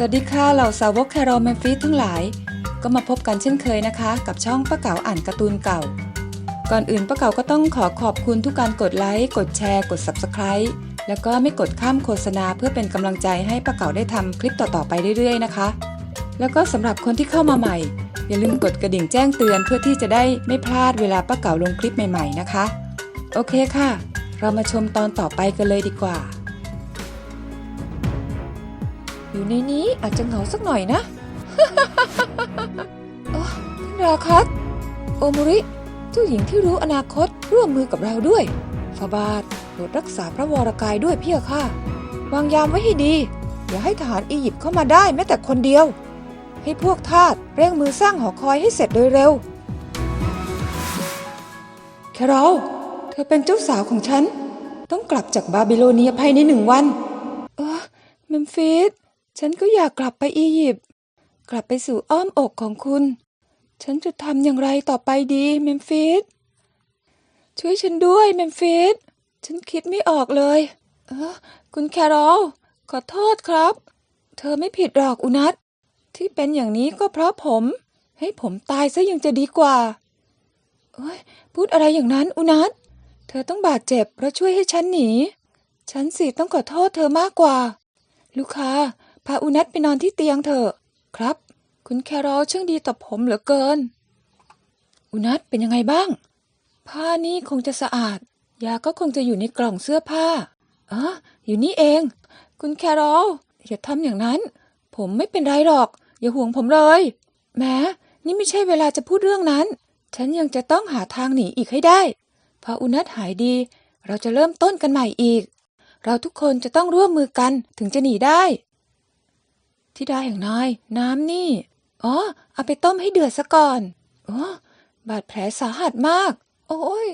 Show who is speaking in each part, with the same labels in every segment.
Speaker 1: สวัสดีค่ะเหล่าสาวกแครอลแมนฟิสทั้งหลาย ก็มาพบกันเช่นเคยนะคะ กับช่องป้าเก๋าอ่านการ์ตูนเก่า ก่อนอื่นป้าเก๋าก็ต้องขอขอบคุณทุกการกดไลค์กดแชร์กด Subscribe แล้วก็ไม่กดข้ามโฆษณาเพื่อเป็นกำลังใจให้ป้าเก๋าได้ทำคลิปต่อๆไปเรื่อยๆนะคะ แล้วก็สำหรับคนที่เข้ามาใหม่ อย่าลืมกดกระดิ่งแจ้งเตือนเพื่อที่จะได้ไม่พลาดเวลาป้าเก๋าลงคลิปใหม่ ๆนะคะ โอเคค่ะ เรามาชมตอนต่อไปกันเลยดีกว่า อยู่ในนี้อาจจะเหงาสักหน่อยนะโอ้ท่านราคัสโอมุริ เจ้าหญิงที่รู้อนาคตร่วมมือกับเราด้วยฟาบาทโปรดรักษาพระวรกายด้วยเพี่อค่ะ วางยามไว้ให้ดี อย่าให้ทหารอียิปต์เข้ามาได้แม้แต่คนเดียว ให้พวกทาสเร่งมือสร้างหอคอยให้เสร็จโดยเร็ว แคโรลเธอเป็นเจ้าสาวของฉัน ต้องกลับจากบาบิโลเนียภายในหนึ่งวัน เออเมมฟิส ฉันก็อยากกลับไปอียิปต์กลับไปสู่อ้อมอกของคุณ ฉันจะทำอย่างไรต่อไปดีเมมฟิสช่วยฉันด้วยเมมฟิสฉันคิดไม่ออกเลย เออ คุณแคโรลขอโทษครับ เธอไม่ผิดหรอกอุนัทที่เป็นอย่างนี้ก็เพราะผม ให้ผมตายซะยังจะดีกว่าเอ้ยพูดอะไรอย่างนั้นอุนัทเธอต้องบาดเจ็บเพราะช่วยให้ฉันหนี ฉันสิต้องขอโทษเธอมากกว่า ลูกค้า พาอุนัทไปนอนที่เตียงเถอะ ครับ คุณแครอลช่างดีต่อผมเหลือเกิน อุนัทเป็นยังไงบ้าง ผ้านี่คงจะสะอาด ยาก็คงจะอยู่ในกล่องเสื้อผ้าอ๋ออยู่นี่เอง คุณแครอลอย่าทำอย่างนั้น ผมไม่เป็นไรหรอก อย่าห่วงผมเลยแหม้นี่ไม่ใช่เวลาจะพูดเรื่องนั้น ฉันยังจะต้องหาทางหนีอีกให้ได้ พออุนัทหายดี เราจะเริ่มต้นกันใหม่อีก เราทุกคนจะต้องร่วมมือกันถึงจะหนีได้ ที่ได้แห่งนาย น้ำนี่ อ๋อ เอาไปต้มให้เดือดซะก่อนอ๋อบาดแผลสาหัสมาก โอ้ย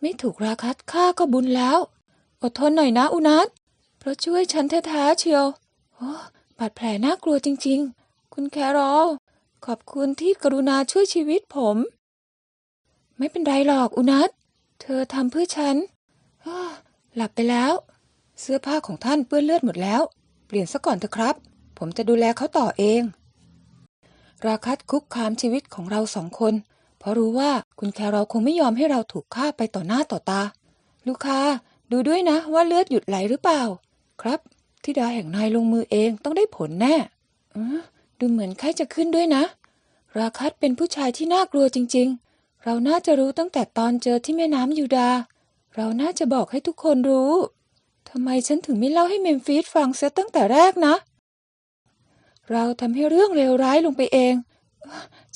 Speaker 1: ไม่ถูกราคัดฆ่าก็บุญแล้ว อดทนหน่อยนะอุนัทเพราะช่วยฉันแท้ๆเชียว โอ้บาดแผลน่ากลัวจริง ๆ คุณแครอลขอบคุณที่กรุณาช่วยชีวิตผม ไม่เป็นไรหรอกอุนัทเธอทำเพื่อฉัน หลับไปแล้ว เสื้อผ้าของท่านเปื้อนเลือดหมดแล้ว เปลี่ยนซะก่อนเถอะครับ ผมจะดูแลเขาต่อเอง ราคัดคุกคามชีวิตของเราสองคน เพราะรู้ว่าคุณแครอลคงไม่ยอมให้เราถูกฆ่าไปต่อหน้าต่อตา ลูกค้าดูด้วยนะว่าเลือดหยุดไหลหรือเปล่า ครับทิดาแห่งนายลงมือเองต้องได้ผลแน่อดูเหมือนไข้จะขึ้นด้วยนะ ราคัดเป็นผู้ชายที่น่ากลัวจริง ๆ เราน่าจะรู้ตั้งแต่ตอนเจอที่แม่น้ำยูดา เราน่าจะบอกให้ทุกคนรู้ทำไมฉันถึงไม่เล่าให้เมมฟิสฟังเสียตั้งแต่แรกนะ เราทำให้เรื่องเลวร้ายลงไปเอง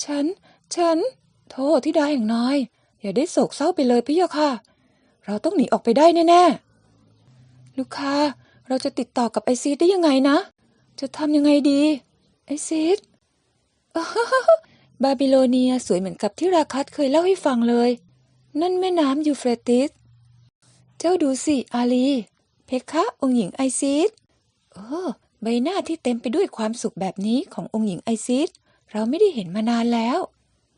Speaker 1: ฉัน ฉัน โทษที่ไดาแห่างนายอย่าได้โศกเศร้าไปเลยพี่ยะค่ะ เราต้องหนีออกไปได้แน่ๆ ลูกค้าเราจะติดต่อกับไอซีดได้ยังไงนะ จะทำยังไงดี ไอซีดบาบิโลเนียสวยเหมือนกับที่ราคัตเคยเล่าให้ฟังเลย นั่นแม่น้ำยูเฟรติส เจ้าดูสิ อาลี เพคะองค์หญิงไอซิสเออ ใบหน้าที่เต็มไปด้วยความสุขแบบนี้ขององค์หญิงไอซิสเราไม่ได้เห็นมานานแล้ว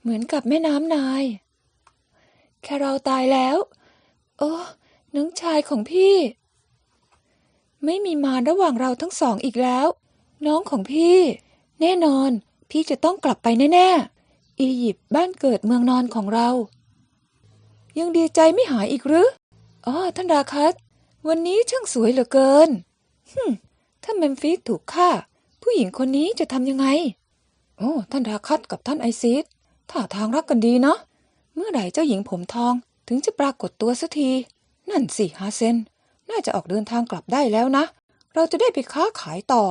Speaker 1: เหมือนกับแม่น้ำนาย แค่เราตายแล้ว โอ้น้องชายของพี่ ไม่มีมารระหว่างเราทั้งสองอีกแล้ว น้องของพี่ แน่นอน พี่จะต้องกลับไปแน่ๆ อียิปต์บ้านเกิดเมืองนอนของเรา ยังดีใจไม่หายอีกหรืออ๋อท่านราคัสวันนี้ช่างสวยเหลือเกินฮึ ถ้าเมมฟิสถูกฆ่า ผู้หญิงคนนี้จะทำยังไง โอ้ ท่านราคัสกับท่านไอซิสท่าทางรักกันดีเนาะ เมื่อไหร่เจ้าหญิงผมทองถึงจะปรากฏตัวสักที นั่นสิฮาเซน น่าจะออกเดินทางกลับได้แล้วนะ เราจะได้ไปค้าขายต่อ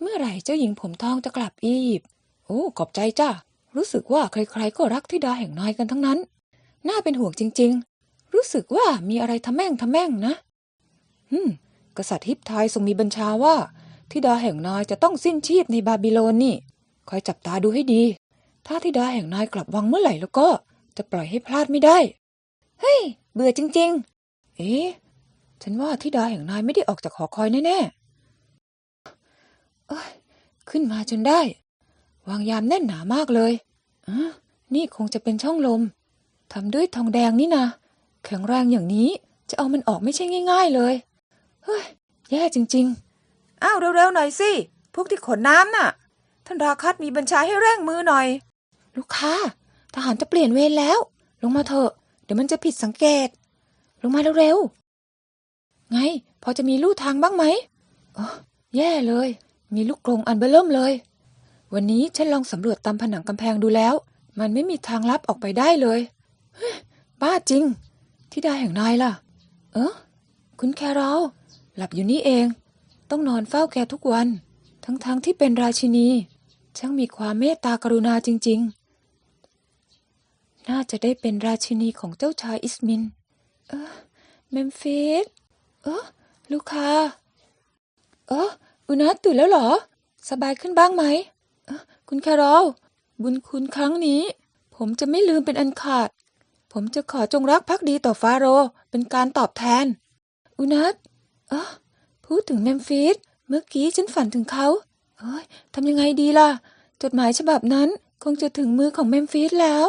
Speaker 1: เมื่อไหร่เจ้าหญิงผมทองจะกลับอียิปต์ โอ้ ขอบใจจ้ารู้สึกว่าใครๆก็รักธิดาแห่งนายกันทั้งนั้น น่าเป็นห่วงจริง ๆ รู้สึกว่ามีอะไรทำแม่งทำแม่งนะฮึม กษัตริย์ฮิปไทยทรงมีบัญชาว่าธิดาแห่งนายจะต้องสิ้นชีพในบาบิโลนนี่คอยจับตาดูให้ดี ถ้าธิดาแห่งนายกลับวังเมื่อไหร่แล้วก็จะปล่อยให้พลาดไม่ได้ เฮ้ย เบื่อจริง ๆ เอ๊ะ ฉันว่าธิดาแห่งนายไม่ได้ออกจากหอคอยแน่ๆเอ้ย ขึ้นมาจนได้ วางยามแน่นหนามากเลยอะนี่คงจะเป็นช่องลม ทำด้วยทองแดงนี่นะ แข็งแรงอย่างนี้จะเอามันออกไม่ใช่ง่าย ๆ เลย เฮ้ยแย่จริง ๆ อ้าวเร็วๆหน่อยสิ พวกที่ขนน้ำน่ะ ท่านราคัดมีบัญชาให้เร่งมือหน่อย ลูกค้า ทหารจะเปลี่ยนเวรแล้ว ลงมาเถอะ เดี๋ยวมันจะผิดสังเกต ลงมาเร็วๆ ไง พอจะมีลู่ทางบ้างไหมอ๋อแย่เลย มีลูกกรงอันเบอเริ่มเลย วันนี้ฉันลองสำรวจตามผนังกำแพงดูแล้ว มันไม่มีทางลับออกไปได้เลยเฮ้ยบ้าจริง ที่ได้แห่งนายล่ะ เออคุณแคโรล หลับอยู่นี่เอง ต้องนอนเฝ้าแกทุกวัน ทั้งๆทที่เป็นราชินี ช่างมีความเมตตากรุณาจริง ๆ น่าจะได้เป็นราชินีของเจ้าชายอิสมิน เออเมมฟิสเออลูกค้าเอออุนัสตื่นแล้วเหรอ สบายขึ้นบ้างไหมเออคุณแคโรลบุญคุณครั้งนี้ ผมจะไม่ลืมเป็นอันขาด ผมจะขอจงรักภักดีต่อฟาโร เป็นการตอบแทน อุนัส ออพูดถึงเมมฟิสเมื่อกี้ฉันฝันถึงเขา เอ้ยทำยังไงดีล่ะ จดหมายฉบับนั้นคงจะถึงมือของเมมฟิสแล้ว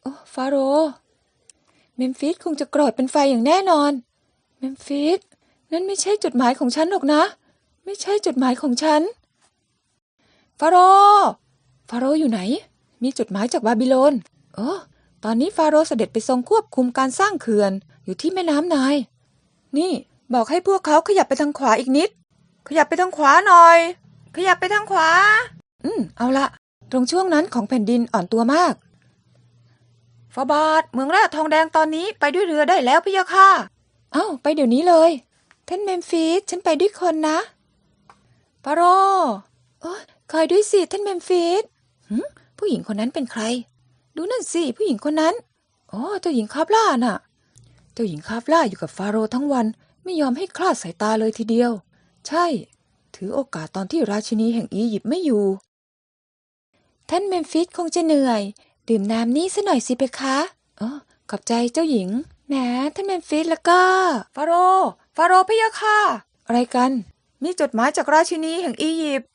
Speaker 1: โอ้ฟาโร เมมฟิสคงจะโกรธเป็นไฟอย่างแน่นอน เมมฟิสนั่นไม่ใช่จดหมายของฉันหรอกนะ ไม่ใช่จดหมายของฉัน ฟาโร ฟาโรอยู่ไหน มีจดหมายจากบาบิโลนเออตอนนี้ฟาโรเสด็จไปทรงควบคุมการสร้างเขื่อนอยู่ที่แม่น้ำนาย นี่ บอกให้พวกเขาขยับไปทางขวาอีกนิด ขยับไปทางขวาหน่อย ขยับไปทางขวา อืม เอาละ ตรงช่วงนั้นของแผ่นดินอ่อนตัวมากฟาบาทเมืองแร่ทองแดงตอนนี้ไปด้วยเรือได้แล้วพี่ยาค่ะ เอ้า ไปเดี๋ยวนี้เลย ท่านเมมฟิสฉันไปด้วยคนนะฟาโรห์โอ้ยคอยด้วยสิท่านเมมฟิสผู้หญิงคนนั้นเป็นใคร ดูนั่นสิผู้หญิงคนนั้น อ๋อเจ้าหญิงคาบล่าน่ะ เจ้าหญิงคาบล่าอยู่กับฟาโรทั้งวัน ไม่ยอมให้คลาดสายตาเลยทีเดียว ใช่ ถือโอกาสตอนที่ราชินีแห่งอียิปต์ไม่อยู่ ท่านเมมฟิสคงจะเหนื่อย ดื่มน้ำนี่ซะหน่อยสิเพคะอ๋อขอบใจเจ้าหญิงแหมท่านเมมฟิสแล้วก็ ฟาโร ฟาโรพะยะค่ะ อะไรกัน มีจดหมายจากราชินีแห่งอียิปต์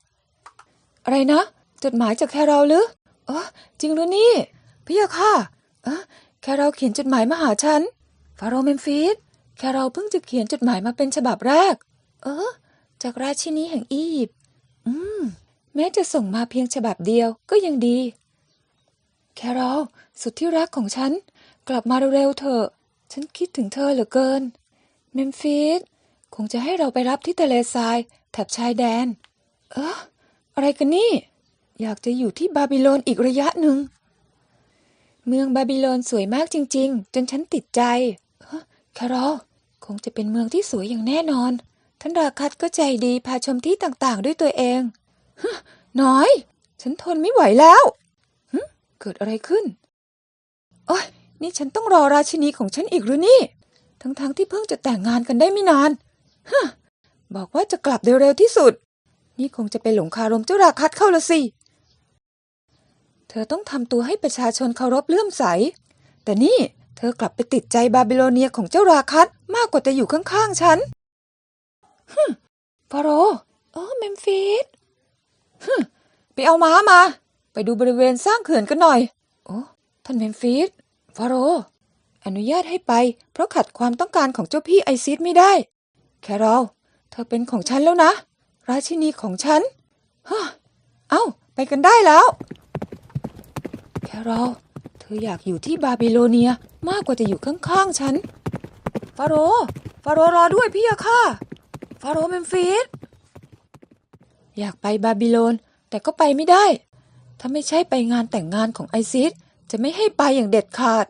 Speaker 1: อะไรนะ จดหมายจากแคโรลหรืออ๋อจริงหรือนี่พะยะค่ะเออแคโรลเขียนจดหมายมาหาฉัน ฟาโรเมมฟิส แคโรลเพิ่งจะเขียนจดหมายมาเป็นฉบับแรก เออ จากราชินีแห่งอียิปต์ อืม แม้จะส่งมาเพียงฉบับเดียวก็ยังดี แคโรลสุดที่รักของฉัน กลับมาเร็วๆเถอะ ฉันคิดถึงเธอเหลือเกิน เมมฟิสคงจะให้เราไปรับที่ทะเลทรายแถบชายแดน เอออะไรกันนี่ อยากจะอยู่ที่บาบิโลนอีกระยะหนึ่ง เมืองบาบิโลนสวยมากจริง ๆ จนฉันติดใจเอ้อแคโรล คงจะเป็นเมืองที่สวยอย่างแน่นอน ท่านราคัดก็ใจดีพาชมที่ต่างๆ ด้วยตัวเองน้อย ฉันทนไม่ไหวแล้วเกิดอะไรขึ้นโอ้ยนี่ฉันต้องรอราชินีของฉันอีกหรือนี่ ทั้งๆที่เพิ่งจะแต่งงานกันได้ไม่นานฮบอกว่าจะกลับเร็วๆที่สุด นี่คงจะเป็นหลงคารมเจ้าราคัดเข้าละสิ เธอต้องทำตัวให้ประชาชนเคารพเลื่อมใส แต่นี่ เธอกลับไปติดใจบาบิโลเนียของเจ้าราคัดมากกว่าจะอยู่ข้างๆฉันฮึฟาโรห์อ๋อเมมฟิสฮึไปเอาม้ามา ไปดูบริเวณสร้างเขื่อนกันหน่อย โอ้ท่านเมมฟิสฟาโร อนุญาตให้ไป เพราะขัดความต้องการของเจ้าพี่ไอซิสไม่ได้ แคโรลเธอเป็นของฉันแล้วนะ ราชินีของฉันฮะเอ้า ไปกันได้แล้ว แคโรล ธออยากอยู่ที่บาบิโลเนียมากกว่าจะอยู่ข้างๆฉัน ฟาโร ฟาโรรอด้วยพี่อะค่ะ ฟาโรเมมฟิส อยากไปบาบิโลน แต่ก็ไปไม่ได้ ถ้าไม่ใช่ไปงานแต่งงานของไอซิส จะไม่ให้ไปอย่างเด็ดขาด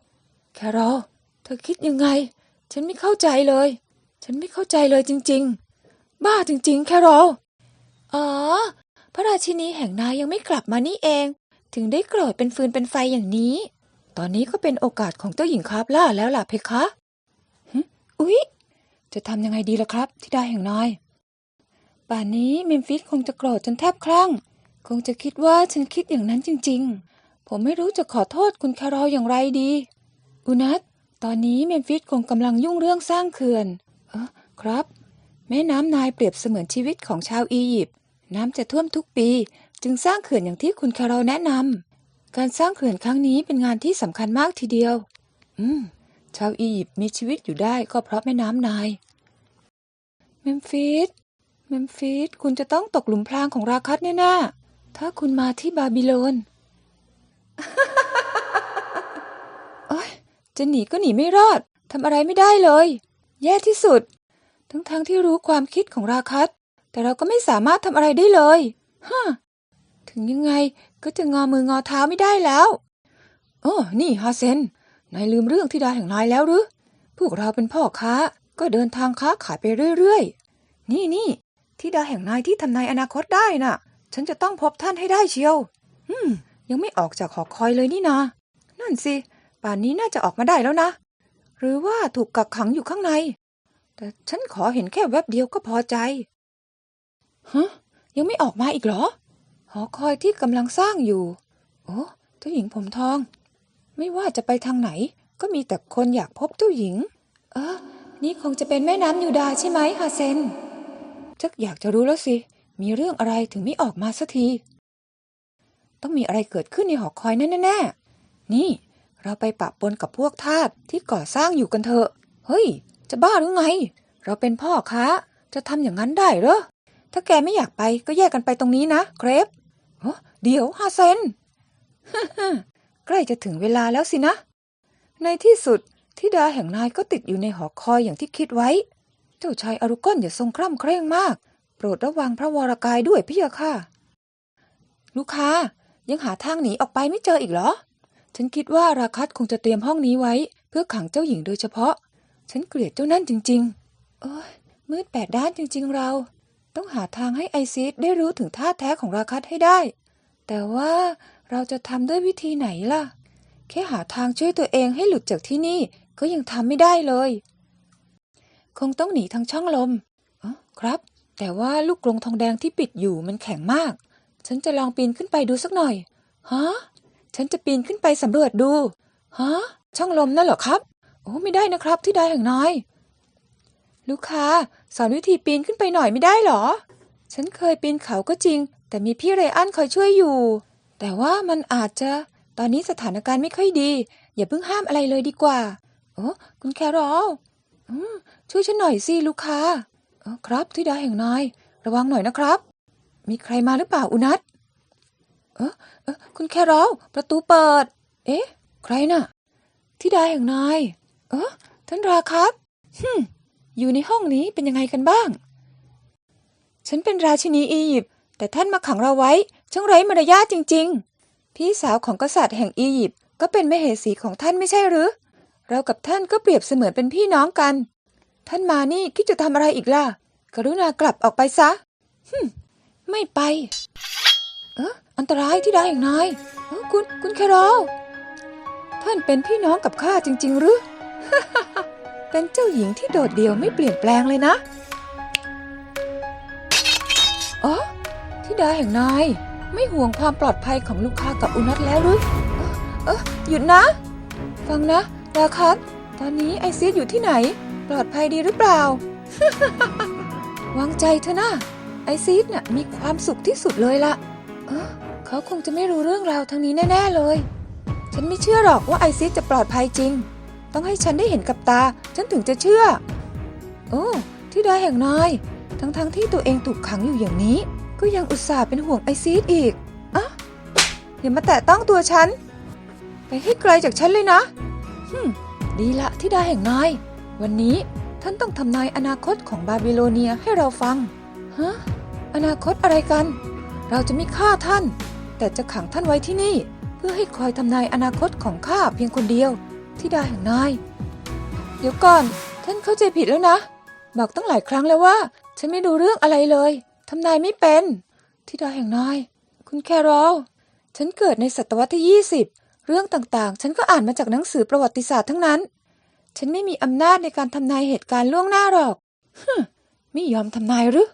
Speaker 1: แคโรลเธอคิดยังไง ฉันไม่เข้าใจเลย ฉันไม่เข้าใจเลยจริง ๆ บ้าจริง ๆ แคโรลอ๋อ พระราชินีแห่งนายยังไม่กลับมานี่เอง ถึงได้โกรธเป็นฟืนเป็นไฟอย่างนี้ ตอนนี้ก็เป็นโอกาสของเจ้าหญิงคาบล่าแล้วล่ะเพคะอุ๊ย จะทำยังไงดีล่ะครับที่ได้แห่งนายป่านนี้เมมฟิสคงจะโกรธจนแทบคลั่ง คงจะคิดว่าฉันคิดอย่างนั้นจริง ๆ ผมไม่รู้จะขอโทษคุณคารอลอย่างไรดี อุนัทตอนนี้เมมฟิสคงกำลังยุ่งเรื่องสร้างเขื่อน เออครับ แม่น้ำนายเปรียบเสมือนชีวิตของชาวอียิปต์น้ำจะท่วมทุกปี จึงสร้างเขื่อนอย่างที่คุณคารอลแนะนำ การสร้างเขื่อนครั้งนี้เป็นงานที่สำคัญมากทีเดียว อืม ชาวอียิปต์มีชีวิตอยู่ได้ก็เพราะแม่น้ำนาย เมมฟิส เมมฟิส คุณจะต้องตกหลุมพรางของราคัสแน่ๆ ถ้าคุณมาที่บาบิโลนโอ๊ยจะหนีก็หนีไม่รอด ทำอะไรไม่ได้เลย แย่ที่สุด ทั้งๆทที่รู้ความคิดของราคัส แต่เราก็ไม่สามารถทำอะไรได้เลย ฮะ ถึงยังไงก็จะงอมืองอเท้าไม่ได้แล้วโอ้นี่ฮาเซนนายลืมเรื่องที่ดาแห่งนายแล้วหรือพวกเราเป็นพ่อค้าก็เดินทางค้าขายไปเรื่อยๆ นี่นี่ที่ดาแห่งนายที่ทำนายอนาคตได้น่ะ ฉันจะต้องพบท่านให้ได้เชียว อืม ยังไม่ออกจากหอคอยเลยนี่นา นั่นสิ ป่านนี้น่าจะออกมาได้แล้วนะ หรือว่าถูกกักขังอยู่ข้างใน แต่ฉันขอเห็นแค่แวบเดียวก็พอใจ ฮะ ยังไม่ออกมาอีกเหรอ หอคอยที่กำลังสร้างอยู่ โอ้เจ้าหญิงผมทอง ไม่ว่าจะไปทางไหน ก็มีแต่คนอยากพบเจ้าหญิง เออ นี่คงจะเป็นแม่น้ำยูดาใช่ไหมฮาเซนชักอยากจะรู้แล้วสิ มีเรื่องอะไรถึงไม่ออกมาสักที ต้องมีอะไรเกิดขึ้นในหอคอยแน่แน่ๆนี่เราไปปะปนกับพวกทาสที่ก่อสร้างอยู่กันเถอะ เฮ้ย จะบ้าหรือไง เราเป็นพ่อค้า จะทำอย่างนั้นได้เหรอ ถ้าแกไม่อยากไปก็แยกกันไปตรงนี้นะ เครป เดี๋ยวฮาเซนใกล้จะถึงเวลาแล้วสินะ ในที่สุดทิดาแห่งนายก็ติดอยู่ในหอคอยอย่างที่คิดไว้ เจ้าชายอารุกอนอย่าทรงคร่ำเคร่งมาก โปรดระวังพระวรากายด้วยพี่ยะค่ะ ลูกค้ายังหาทางหนีออกไปไม่เจออีกเหรอ ฉันคิดว่าราคัสคงจะเตรียมห้องนี้ไว้ เพื่อขังเจ้าหญิงโดยเฉพาะ ฉันเกลียดเจ้านั่นจริงๆโอ้ยมืดแปดด้านจริง ๆ เรา ต้องหาทางให้ไอซิสได้รู้ถึงท่าแท้ของราคัสให้ได้ แต่ว่าเราจะทำด้วยวิธีไหนล่ะ แค่หาทางช่วยตัวเองให้หลุดจากที่นี่ก็ยังทำไม่ได้เลย คงต้องหนีทางช่องลมอ๋อครับ แต่ว่าลูกกรงทองแดงที่ปิดอยู่มันแข็งมาก ฉันจะลองปีนขึ้นไปดูสักหน่อย ฮะ ฉันจะปีนขึ้นไปสำรวจดู ฮะ ช่องลมนั่นเหรอครับ โอ้ไม่ได้นะครับที่ใดแห่งน้อย ลูกค้า สอนวิธีปีนขึ้นไปหน่อยไม่ได้เหรอ ฉันเคยปีนเขาก็จริง แต่มีพี่ไรอันคอยช่วยอยู่ แต่ว่ามันอาจจะ ตอนนี้สถานการณ์ไม่ค่อยดี อย่าเพิ่งห้ามอะไรเลยดีกว่า โอ้คุณแครอลช่วยฉันหน่อยสิลูกค้าเออครับที่ดาแห่งนาย ระวังหน่อยนะครับ มีใครมาหรือเปล่าอุนัทเออเออคุณแครอลประตูเปิด เอ๊ะ ใครน่ะที่ดาแห่งนาย เออท่านราครับฮึ อยู่ในห้องนี้เป็นยังไงกันบ้าง ฉันเป็นราชินีอียิปต์แต่ท่านมาขังเราไว้ช่างไร้มารยาทจริง ๆ พี่สาวของกษัตริย์แห่งอียิปต์ก็เป็นมเหสีของท่านไม่ใช่หรือ เรากับท่านก็เปรียบเสมือนเป็นพี่น้องกัน ท่านมานี่คิดจะทำอะไรอีกล่ะ กรุณากลับออกไปซะฮึมไม่ไป เอออันตรายที่ได้อย่างนายเออคุณคุณแคโรลท่านเป็นพี่น้องกับข้าจริง ๆ หรือ เป็นเจ้าหญิงที่โดดเดี่ยวไม่เปลี่ยนแปลงเลยนะ อ๋อที่ดาแห่งนาย ไม่ห่วงความปลอดภัยของลูกค้ากับอุนัทแล้วหรือเออหยุดนะ ฟังนะราคัสตอนนี้ไอซีดอยู่ที่ไหน ปลอดภัยดีหรือเปล่า วางใจเถอะนะไอซีดน่ะมีความสุขที่สุดเลยละเออเขาคงจะไม่รู้เรื่องราวทั้งนี้แน่ ๆเลย ฉันไม่เชื่อหรอกว่าไอซีดจะปลอดภัยจริง ต้องให้ฉันได้เห็นกับตา ฉันถึงจะเชื่อ โอ้ที่ได้แห่งนายทั้งๆทที่ตัวเองถูกขังอยู่อย่างนี้ ก็ยังอุตส่าห์เป็นห่วงไอซีดอีกอะอย่ามาแตะต้องตัวฉัน ไปให้ไกลจากฉันเลยนะฮึมดีละที่ได้แห่งนาย วันนี้ท่านต้องทำนายอนาคตของบาบิโลเนียให้เราฟัง ฮะ อนาคตอะไรกัน เราจะไม่ฆ่าท่าน แต่จะขังท่านไว้ที่นี่ เพื่อให้คอยทำนายอนาคตของข้าเพียงคนเดียว ที่ด้แห่งนาย เดี๋ยวก่อน ท่านเข้าใจผิดแล้วนะ บอกตั้งหลายครั้งแล้วว่า ฉันไม่รู้เรื่องอะไรเลยทำนายไม่เป็นที่ด้แห่งนาย คุณแครอลฉันเกิดในศตวรรษที่ 20 เรื่องต่างๆ ฉันก็อ่านมาจากหนังสือประวัติศาสตร์ทั้งนั้น ฉันไม่มีอำนาจในการทำนายเหตุการณ์ล่วงหน้าหรอกฮึไม่ยอมทำนายหรือ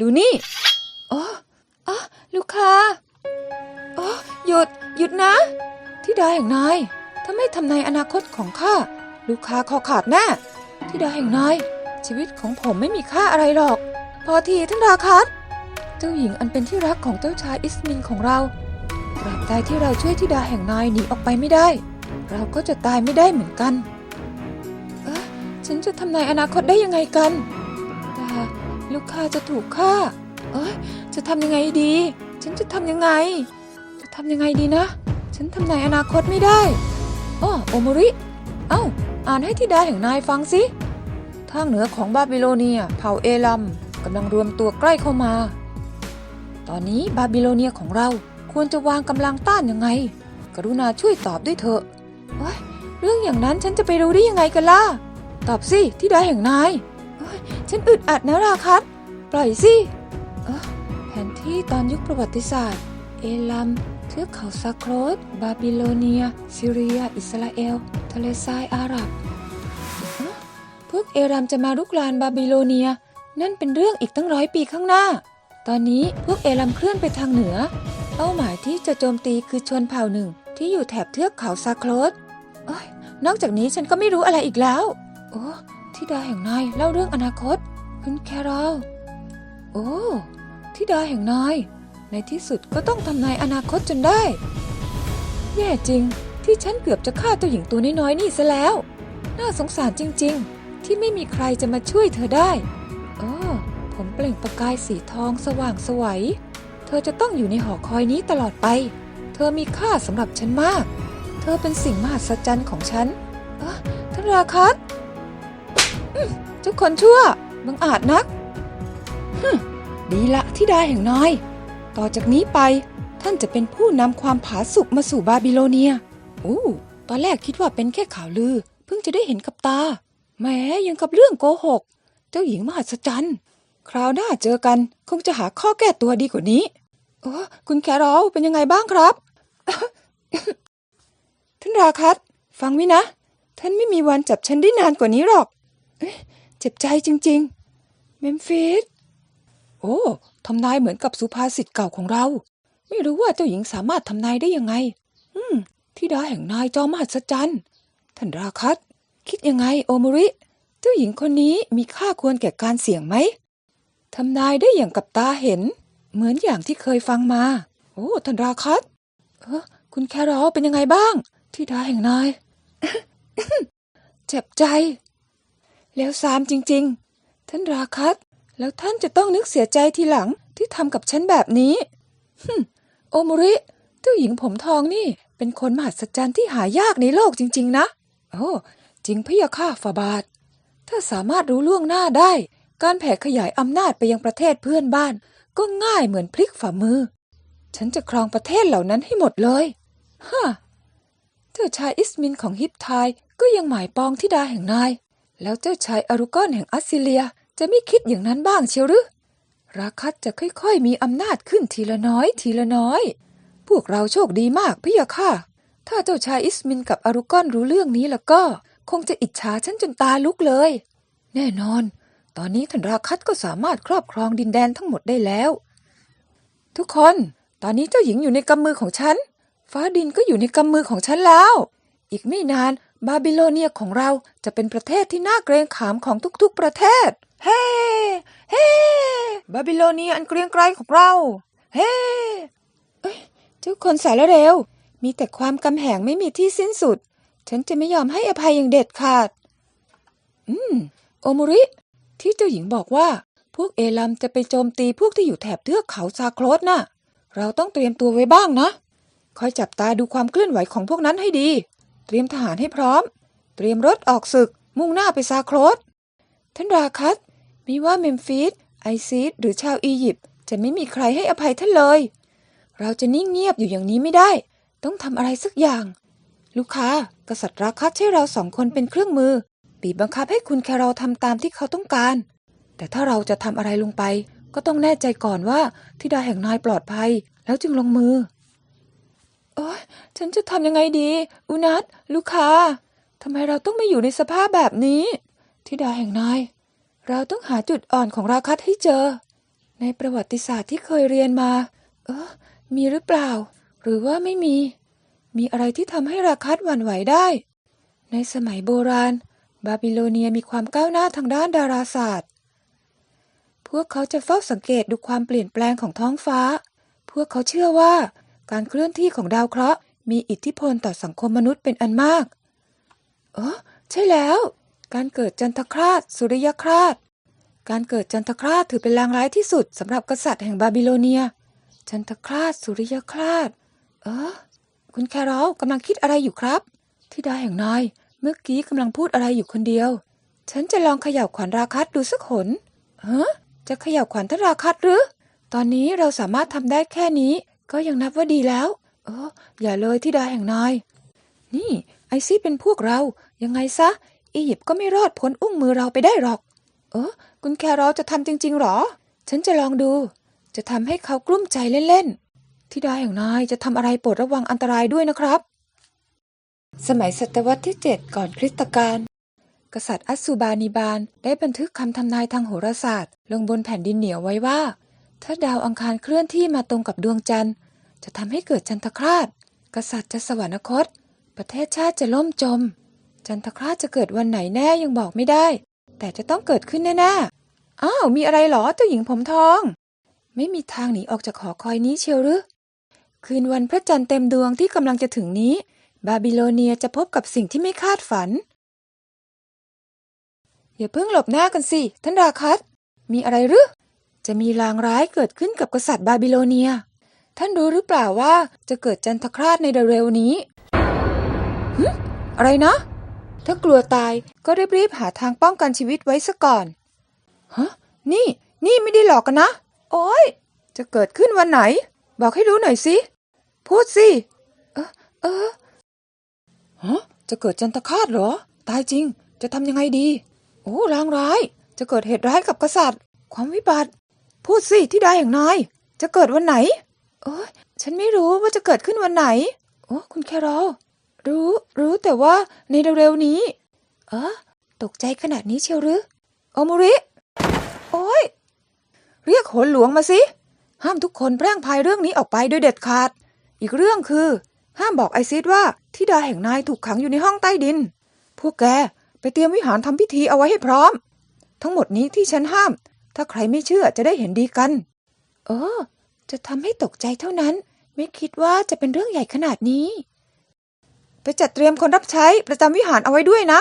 Speaker 1: ดูนี่อ๋ออ๋อลูกค้าอ๋อหยุด หยุดนะที่ดาแห่งนาย ถ้าไม่ทำนายอนาคตของข้าลูกค้าคอขาดแน่ที่ดาแห่งนายชีวิตของผมไม่มีค่าอะไรหรอก พอทีท่านราคัสเจ้าหญิงอันเป็นที่รักของเจ้าชายอิสมินของเราตราบใดที่เราช่วยธิดาแห่งนายหนีออกไปไม่ได้ เราก็จะตายไม่ได้เหมือนกันเอ๊ะฉันจะทำนายอนาคตได้ยังไงกันแต่ลูกค้าจะถูกฆ่า เอ้ยจะทำยังไงดี ฉันจะทำยังไง จะทำยังไงดีนะ ฉันทำนายอนาคตไม่ได้ อ้อโอมริ เอ้า อ่านให้ธิดาแห่งนายฟังสิทางเหนือของบาบิโลเนีย เผ่าเอลัมกำลังรวมตัวใกล้เข้ามา ตอนนี้บาบิโลเนียของเราควรจะวางกำลังต้านยังไง กรุณาช่วยตอบด้วยเถอะเรื่องอย่างนั้นฉันจะไปรู้ได้ยังไงกันล่ะ ตอบสิที่ดาแห่งนาย ฉันอึดอัดนะราคัตปล่อยสิแผนที่ตอนยุคประวัติศาสตร์ เอลัม ทือกเขาซาโครสบาบิโลเนียซีเรีย อิสราเอล ทะเลทรายอาหรับ พวกเอรัมจะมารุกรานบาบิโลเนีย นั่นเป็นเรื่องอีกตั้งร้อยปีข้างหน้า ตอนนี้พวกเอรัมเคลื่อนไปทางเหนือ เป้าหมายที่จะโจมตีคือชนเผ่าหนึ่งที่อยู่แถบเทือกเขาซาโครสนอกจากนี้ฉันก็ไม่รู้อะไรอีกแล้ว โอ้ทิดาแห่งนายเล่าเรื่องอนาคต คุณแคโรลโอ้ทิดาแห่งนาย ในที่สุดก็ต้องทำนายอนาคตจนได้ แย่จริงที่ฉันเกือบจะฆ่าตัวหญิงตัวน้อยๆนี่ซะแล้ว น่าสงสารจริงๆ ที่ไม่มีใครจะมาช่วยเธอได้โอ้ผมเปล่งประกายสีทองสว่างสวัย เธอจะต้องอยู่ในหอคอยนี้ตลอดไป เธอมีค่าสำหรับฉันมาก เธอเป็นสิ่งมหัศจรรย์ของฉันเออท่านราคัตอื้อเจ้าคนชั่วบังอาจนักดีละที่ดาแห่งน้อย ต่อจากนี้ไปท่านจะเป็นผู้นำความผาสุกมาสู่บาบิโลเนียโอ้ตอนแรกคิดว่าเป็นแค่ข่าวลือ เพิ่งจะได้เห็นกับตาแหม้ยังกับเรื่องโกหก เจ้าหญิงมหัศจรรย์ คราวหน้าเจอกัน คงจะหาข้อแก้ตัวดีกว่านี้ โอ้คุณแครอลเป็นยังไงบ้างครับ ท่านราคัตฟังไว้นะ ท่านไม่มีวันจับฉันได้นานกว่านี้หรอกเอ๊ะเจ็บใจจริง ๆ เมมฟิส โอ้ ทำนายเหมือนกับสุภาษิตเก่าของเรา ไม่รู้ว่าเจ้าหญิงสามารถทำนายได้ยังไง อืมที่ดาแห่งนายจอมมหัศจรรย์ท่านราคัตคิดยังไงโอมริ เจ้าหญิงคนนี้มีค่าควรแก่การเสี่ยงไหมทำนายได้อย่างกับตาเห็น เหมือนอย่างที่เคยฟังมา โอ้ท่านราคัตเออคุณแครอเป็นยังไงบ้าง ที่ดาแห่งนายเจ็บใจ แล้วซามจริง ๆ ท่านราคัต แล้วท่านจะต้องนึกเสียใจทีหลังที่ทำกับฉันแบบนี้ฮึโอมริเจ้าหญิงผมทองนี่ เป็นคนมหัศจรรย์ที่หายากในโลกจริง ๆ นะ โอ้จริงพะยะค่ะฟาบาท ถ้าสามารถรู้ล่วงหน้าได้ การแผ่ขยายอำนาจไปยังประเทศเพื่อนบ้าน ก็ง่ายเหมือนพลิกฝ่ามือ ฉันจะครองประเทศเหล่านั้นให้หมดเลยฮะเจ้าชายอิสมินของฮิปไทยก็ยังหมายปองทิดาแห่งนาย แล้วเจ้าชายอารุกอนแห่งอัสซิเลีย จะไม่คิดอย่างนั้นบ้างเชียวหรือราคัตจะค่อยๆ มีอำนาจขึ้นทีละน้อย ทีละน้อย พวกเราโชคดีมากพี่ยะค่ะ ถ้าเจ้าชายอิสมินกับอารุกอนรู้เรื่องนี้แล้วก็ คงจะอิจฉาฉันจนตาลุกเลย แน่นอน ตอนนี้ท่านราคัตก็สามารถครอบครองดินแดนทั้งหมดได้แล้ว ทุกคน ตอนนี้เจ้าหญิงอยู่ในกำมือของฉัน ฟ้าดินก็อยู่ในกำมือของฉันแล้ว อีกไม่นานบาบิโลเนียของเราจะเป็นประเทศที่น่าเกรงขามของทุกๆประเทศ เฮ้เฮ้บาบิโลเนียอันเกรียงไกรของเรา เฮ้เอ้ยเจ้าคนสารเร็ว มีแต่ความกำแหงไม่มีที่สิ้นสุด ฉันจะไม่ยอมให้อภัยอย่างเด็ดขาด อืม โอมุริ ที่เจ้าหญิงบอกว่า พวกเอลัมจะไปโจมตีพวกที่อยู่แถบเทือกเขาซาโครสน่ะ เราต้องเตรียมตัวไว้บ้างนะ คอยจับตาดูความเคลื่อนไหวของพวกนั้นให้ดี เตรียมทหารให้พร้อม เตรียมรถออกศึก มุ่งหน้าไปซาโครสท่านราคัต ไม่ว่าเมมฟิสไอซีดหรือชาวอียิปต์จะไม่มีใครให้อภัยท่านเลย เราจะนิ่งเงียบอยู่อย่างนี้ไม่ได้ ต้องทำอะไรสักอย่าง ลูกค้ากษัตริย์ราคัตใช้เราสองคนเป็นเครื่องมือบีบบังคับให้คุณแคโรลทำตามที่เขาต้องการ แต่ถ้าเราจะทำอะไรลงไป ก็ต้องแน่ใจก่อนว่าทิดาแห่งนายปลอดภัย แล้วจึงลงมือโอ๊ยฉันจะทำยังไงดี อุนัทลูกค้าทำไมเราต้องมาอยู่ในสภาพแบบนี้ทิดาแห่งนาย เราต้องหาจุดอ่อนของราคัตให้เจอ ในประวัติศาสตร์ที่เคยเรียนมา เออ มีหรือเปล่า หรือว่าไม่มี มีอะไรที่ทำให้ราคัตหวั่นไหวได้ ในสมัยโบราณ บาบิโลเนียมีความก้าวหน้าทางด้านดาราศาสตร์ พวกเขาจะเฝ้าสังเกตดูความเปลี่ยนแปลงของท้องฟ้า พวกเขาเชื่อว่าการเคลื่อนที่ของดาวเคราะห์มีอิทธิพลต่อสังคมมนุษย์เป็นอันมาก เออใช่แล้ว การเกิดจันทคราสสุริยคราสการเกิดจันทคราชถือเป็นลางร้ายที่สุดสำหรับกษัตริย์แห่งบาบิโลเนีย จันทคราช สุริยคราช เออ คุณแครอลกำลังคิดอะไรอยู่ครับทิดาแห่งนายเมื่อกี้กำลังพูดอะไรอยู่คนเดียว ฉันจะลองเขย่าขวัญราคัสดูสักหนฮะจะเขย่าขวัญท่านราคัสหรือ ตอนนี้เราสามารถทำได้แค่นี้ ก็ยังนับว่าดีแล้ว เอออย่าเลยทิดาแห่งนาย นี่ไอซี่เป็นพวกเรา ยังไงซะ อียิปต์ก็ไม่รอดพ้นอุ้งมือเราไปได้หรอก เออคุณแครอลจะทำจริง ๆหรอ ฉันจะลองดู จะทำให้เขากลุ้มใจเล่นๆทิดาแห่างนายจะทำอะไรโปรดระวังอันตรายด้วยนะครับ สมัยศตวรรษที่ 7 ก่อนคริสตกาลกษัตริย์อัสสุบานิบาลได้บันทึกคำทำนายทางโหราศาสตร์ ลงบนแผ่นดินเหนียวไว้ว่า ถ้าดาวอังคารเคลื่อนที่มาตรงกับดวงจันทร์ จะทำให้เกิดจันทคราชกษัตริย์จะสวรรคต ประเทศชาติจะล่มจม จันทคราชจะเกิดวันไหนแน่ยังบอกไม่ได้ แต่จะต้องเกิดขึ้นแน่ๆอ้าวมีอะไรเหรอเจ้าหญิงผมทอง ไม่มีทางหนีออกจากหอคอยนี้เชียวหรือคืนวันพระจันทร์เต็มดวงที่กำลังจะถึงนี้ บาบิโลเนียจะพบกับสิ่งที่ไม่คาดฝัน อย่าเพิ่งหลบหน้ากันสิท่านราคัสมีอะไรหรือจะมีลางร้ายเกิดขึ้นกับกษัตริย์บาบิโลเนีย ท่านรู้หรือเปล่าว่าจะเกิดจันทคราชในเร็วๆนี้อะไรนะ ถ้ากลัวตายก็รีบๆหาทางป้องกันชีวิตไว้ซะก่อน ฮะ นี่ นี่ไม่ได้หลอกกันนะ โอ้ย จะเกิดขึ้นวันไหน บอกให้รู้หน่อยสิ พูดสิ เออ เออ ฮะ จะเกิดจันทคาชเหรอ ตายจริง จะทำยังไงดี โอ้รางร้าย จะเกิดเหตุร้ายกับกษัตริย์ ความวิบัติ พูดสิที่ใดอย่างนาย จะเกิดวันไหน โอ้ยฉันไม่รู้ว่าจะเกิดขึ้นวันไหน โอ้ คุณแครอล รู้ รู้แต่ว่าในเร็วๆนี้ เออตกใจขนาดนี้เชียวหรือโอโมริ โอ้ย เรียกโหนหลวงมาสิ ห้ามทุกคนแพร่งพายเรื่องนี้ออกไปโดยเด็ดขาด อีกเรื่องคือ ห้ามบอกไอซิดว่าทิดาแห่งนายถูกขังอยู่ในห้องใต้ดิน พวกแกไปเตรียมวิหารทำพิธีเอาไว้ให้พร้อม ทั้งหมดนี้ที่ฉันห้าม ถ้าใครไม่เชื่อจะได้เห็นดีกัน เออ จะทำให้ตกใจเท่านั้น ไม่คิดว่าจะเป็นเรื่องใหญ่ขนาดนี้ ไปจัดเตรียมคนรับใช้ประจำวิหารเอาไว้ด้วยนะ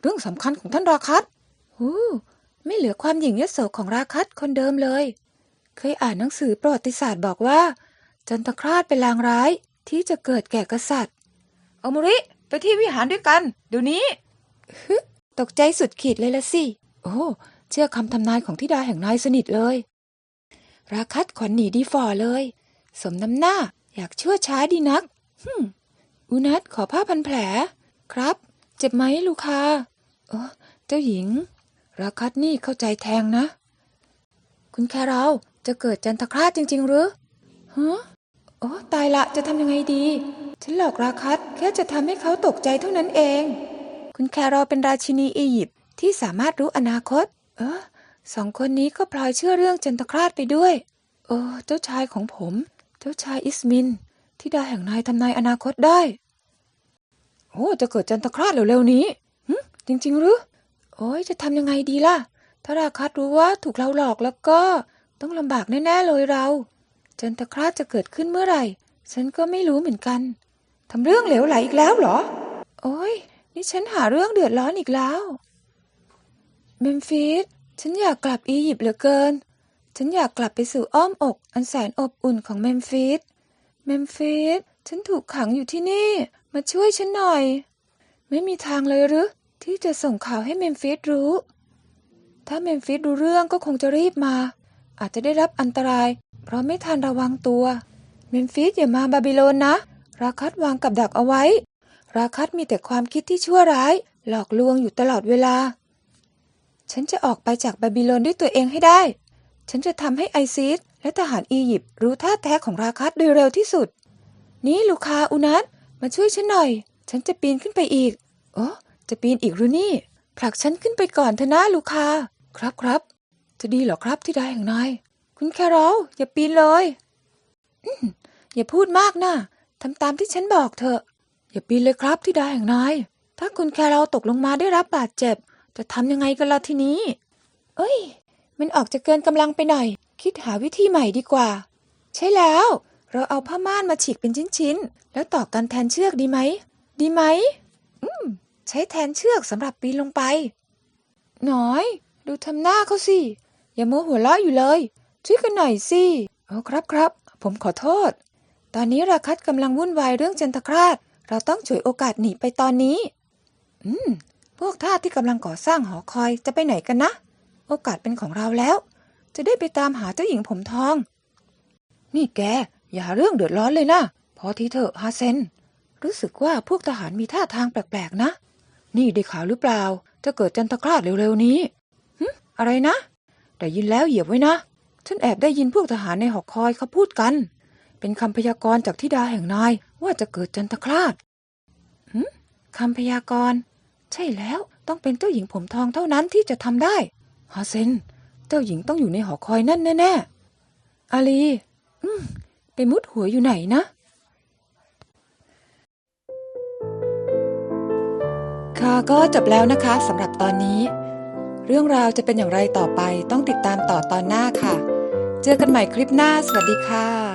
Speaker 1: เรื่องสำคัญของท่านราคัสหูไม่เหลือความหยิ่งยโสของราคัสคนเดิมเลย เคยอ่านหนังสือประวัติศาสตร์บอกว่า จันทคราชเป็นลางร้ายที่จะเกิดแก่กษัตริย์โอมริไปที่วิหารด้วยกันเดี๋ยวนี้ฮึตกใจสุดขีดเลยละสิ โอ้ เชื่อคำทำนายของทิดาแห่งนายสนิทเลย ราคัสขวัญหนีดีฝ่อเลย สมน้ำหน้าอยากชั่วช้าดีนักฮึม อุนัทขอผ้าพันแผล ครับ เจ็บไหมลูกคาเออเจ้าหญิง ราคัสนี่เข้าใจแทงนะ คุณแครอลจะเกิดจันทคราชจริง ๆ หรือฮะโอ้ตายละจะทำยังไงดี ฉันหลอกราคัสแค่จะทำให้เขาตกใจเท่านั้นเอง คุณแครอเป็นราชินีอียิปต์ที่สามารถรู้อนาคต เออสองคนนี้ก็พลอยเชื่อเรื่องจันทคราชไปด้วยโอ้เจ้าชายของผม เจ้าชายอิสมิน ที่ดาแห่งนายทำนายอนาคตได้ โอ้จะเกิดจันทคราชเร็วๆนี้หึจริงๆหรือ โอ้ยจะทำยังไงดีล่ะ ถ้าราคัสรู้ว่าถูกเราหลอกแล้วก็ต้องลำบากแน่ๆเลยเรา จันทคราชจะเกิดขึ้นเมื่อไหร่ ฉันก็ไม่รู้เหมือนกันทำเรื่องเหลวไหลอีกแล้วเหรอ โอ้ยนี่ฉันหาเรื่องเดือดร้อนอีกแล้ว เมมฟิส ฉันอยากกลับอียิปต์เหลือเกิน ฉันอยากกลับไปสู่อ้อมอก อันแสนอบอุ่นของเมมฟิส เมมฟิสฉันถูกขังอยู่ที่นี่ มาช่วยฉันหน่อย ไม่มีทางเลยหรือที่จะส่งข่าวให้เมมฟิสรู้ ถ้าเมมฟิสรู้เรื่องก็คงจะรีบมา อาจจะได้รับอันตราย เพราะไม่ทันระวังตัว เมมฟิสอย่ามาบาบิโลนนะ ราคัสวางกับดักเอาไว้ ราคัสมีแต่ความคิดที่ชั่วร้าย หลอกลวงอยู่ตลอดเวลา ฉันจะออกไปจากบาบิโลนด้วยตัวเองให้ได้ ฉันจะทำให้ไอซิสและทหารอียิปต์รู้ท่าแท้ของราคัสโดยเร็วที่สุด นี่ลูคาอุนัสมาช่วยฉันหน่อย ฉันจะปีนขึ้นไปอีกโอ้จะปีนอีกหรือนี่ ผลักฉันขึ้นไปก่อนเถอะนะลูคา ครับครับ จะดีเหรอครับที่ได้แห่งนาย คุณแครอลอย่าปีนเลยอืมอย่าพูดมากนะทำตามที่ฉันบอกเถอะ อย่าปีนเลยครับที่ได้แห่งนาย ถ้าคุณแครอลตกลงมาได้รับบาดเจ็บ จะทำยังไงกันล่ะทีนี้ เอ้ย มันออกจะเกินกำลังไปหน่อย คิดหาวิธีใหม่ดีกว่า ใช่แล้ว เราเอาผ้าม่านมาฉีกเป็นชิ้นๆ แล้วต่อกันแทนเชือกดีไหม ดีไหม อืม ใช้แทนเชือกสำหรับปีนลงไปหน่อย ดูทำหน้าเขาสิ อย่าโมวหัวเราะอยู่เลย ช่วยกันหน่อยสิโอ้ครับครับ ผมขอโทษ ตอนนี้ราคัดกำลังวุ่นวายเรื่องจันทคราช เราต้องฉวยโอกาสหนีไปตอนนี้ อืม พวกท่าที่กำลังก่อสร้างหอคอยจะไปไหนกันนะ โอกาสเป็นของเราแล้ว จะได้ไปตามหาเจ้าหญิงผมทอง นี่แก อย่าเรื่องเดือดร้อนเลยนะพอทีเถอะฮาเซน รู้สึกว่าพวกทหารมีท่าทางแปลกๆนะ นี่ได้ข่าวหรือเปล่า จะเกิดจันทคราชเร็วๆนี้หึอะไรนะได้ยินแล้วเหยียบไว้นะ ฉันแอบได้ยินพวกทหารในหอคอยเขาพูดกัน เป็นคำพยากรณ์จากธิดาแห่งนายว่าจะเกิดจันทคราชหึคำพยากรณ์ ใช่แล้วต้องเป็นเจ้าหญิงผมทองเท่านั้นที่จะทำได้ ฮาเซน เจ้าหญิงต้องอยู่ในหอคอยนั่นแน่ๆ อาลี อืมไปมุดหัวอยู่ไหนนะ ค่ะก็จบแล้วนะคะสำหรับตอนนี้ เรื่องราวจะเป็นอย่างไรต่อไปต้องติดตามต่อตอนหน้าค่ะ เจอกันใหม่คลิปหน้า สวัสดีค่ะ